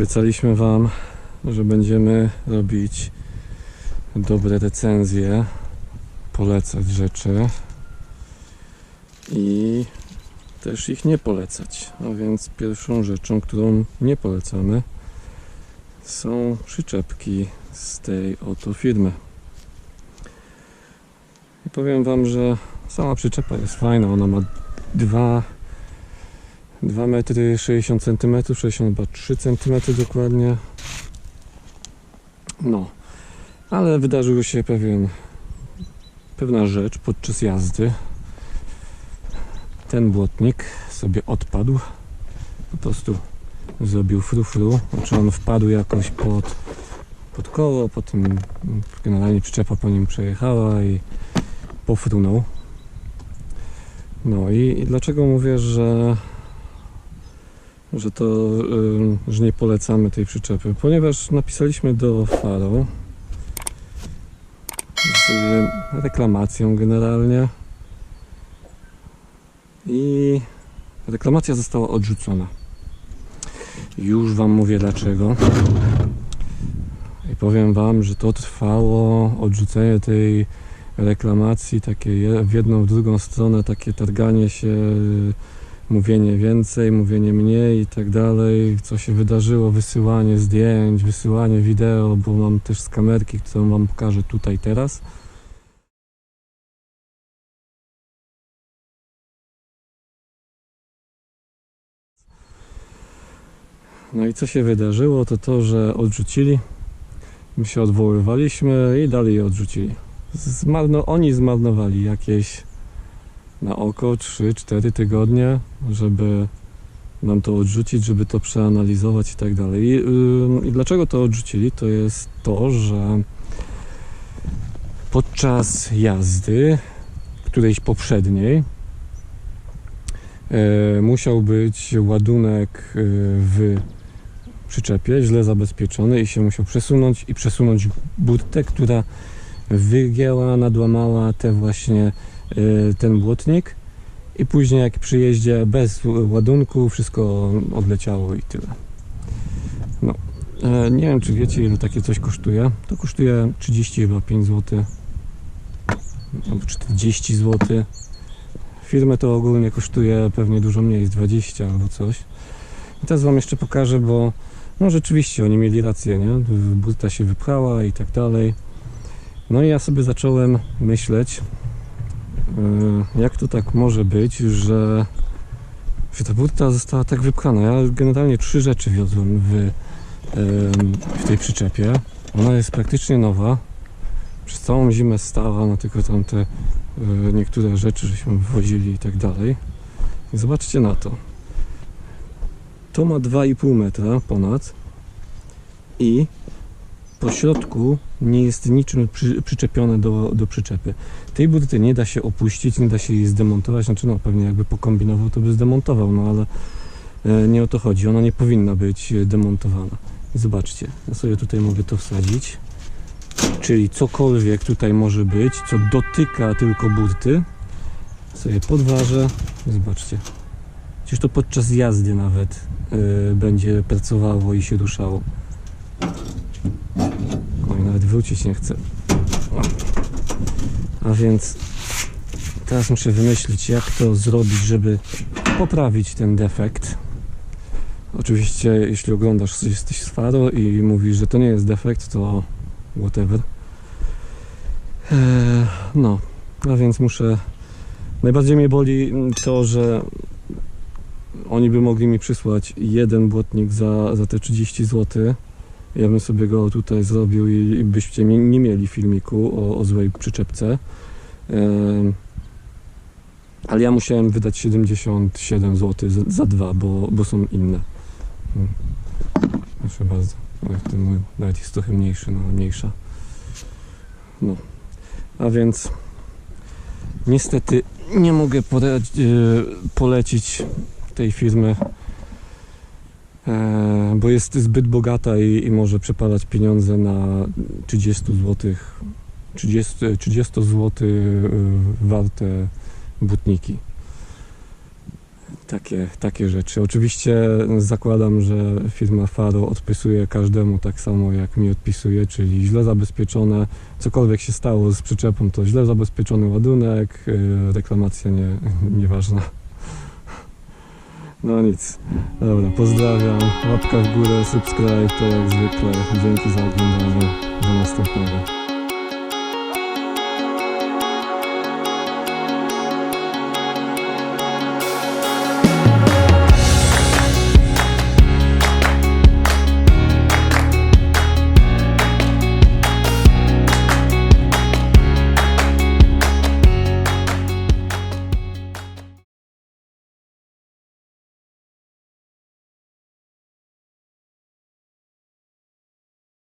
Obiecaliśmy Wam, że będziemy robić dobre recenzje, polecać rzeczy i też ich nie polecać. A więc pierwszą rzeczą, którą nie polecamy, są przyczepki z tej oto firmy. I powiem Wam, że sama przyczepa jest fajna. Ona ma 2 2 metry 60 cm, 63 cm dokładnie. No, ale wydarzył się pewien, pewna rzecz podczas jazdy. Ten błotnik sobie odpadł. Po prostu zrobił frufru. Znaczy on wpadł jakoś pod, pod koło, potem generalnie przyczepa po nim przejechała i pofrunął. No i, i dlaczego mówię, że że to, y, że nie polecamy tej przyczepy, ponieważ napisaliśmy do Faro z reklamacją generalnie i reklamacja została odrzucona. Już Wam mówię dlaczego. I powiem Wam, że to trwało odrzucenie tej reklamacji, takie w jedną, w drugą stronę, takie targanie się mówienie więcej, mówienie mniej i tak dalej, co się wydarzyło, wysyłanie zdjęć, wysyłanie wideo, bo mam też z kamerki, którą Wam pokażę tutaj teraz. No i co się wydarzyło, to to, że odrzucili, my się odwoływaliśmy i dalej je odrzucili. Zmarno, oni zmarnowali jakieś na oko 3-4 tygodnie, żeby nam to odrzucić, żeby to przeanalizować i tak dalej. I, ym, I dlaczego to odrzucili? To jest to, że podczas jazdy, którejś poprzedniej, e, musiał być ładunek e, w przyczepie źle zabezpieczony i się musiał przesunąć i przesunąć burtę, która wygięła, nadłamała te właśnie ten błotnik i później jak przy jeździe bez ładunku wszystko odleciało i tyle. No. E, Nie wiem czy wiecie ile takie coś kosztuje. To kosztuje 35 zł albo 40 zł. Firmę to ogólnie kosztuje pewnie dużo mniej, z 20 albo coś. I teraz wam jeszcze pokażę, bo no rzeczywiście oni mieli rację, nie? Burta się wypchała i tak dalej. No i ja sobie zacząłem myśleć, jak to tak może być, że, że ta burta została tak wypchana. Ja generalnie trzy rzeczy wiozłem w, w tej przyczepie. Ona jest praktycznie nowa. Przez całą zimę stała, no tylko tam te yy, niektóre rzeczy, żeśmy wywozili i tak dalej. I zobaczcie na to. To ma 2,5 metra ponad i po środku nie jest niczym przy, przyczepione do, do przyczepy. Tej burty nie da się opuścić, nie da się jej zdemontować, znaczy no pewnie jakby pokombinował to by zdemontował, no ale e, nie o to chodzi, ona nie powinna być demontowana. Zobaczcie, ja sobie tutaj mogę to wsadzić, czyli cokolwiek tutaj może być, co dotyka tylko burty, sobie podważę, zobaczcie. Przecież to podczas jazdy nawet e, będzie pracowało i się ruszało. Oj, nawet wrócić nie chcę. A więc teraz muszę wymyślić, jak to zrobić, żeby poprawić ten defekt. Oczywiście, jeśli oglądasz, jesteś z Faro i mówisz, że to nie jest defekt, to whatever. Eee, no, a więc muszę. Najbardziej mnie boli to, że oni by mogli mi przysłać jeden błotnik za, za te 30 zł. Ja bym sobie go tutaj zrobił i, i byście nie, nie mieli filmiku o, o złej przyczepce. Ale ja musiałem wydać 77 zł za, za dwa, bo, bo są inne. Mm. Proszę bardzo. Nawet ten mój nawet jest trochę mniejszy, no mniejsza. No. A więc niestety nie mogę poradzić, polecić tej firmy E, bo jest zbyt bogata i, i może przepalać pieniądze na 30 zł, 30, 30 zł warte butniki. takie, takie rzeczy. Oczywiście zakładam, że firma Faro odpisuje każdemu tak samo jak mi odpisuje, czyli źle zabezpieczone, cokolwiek się stało z przyczepą, to źle zabezpieczony ładunek, yy, reklamacja nie, nieważna. No nic. Dobra, pozdrawiam. Łapka w górę, subscribe, to jak zwykle. Dzięki za oglądanie. Do następnego.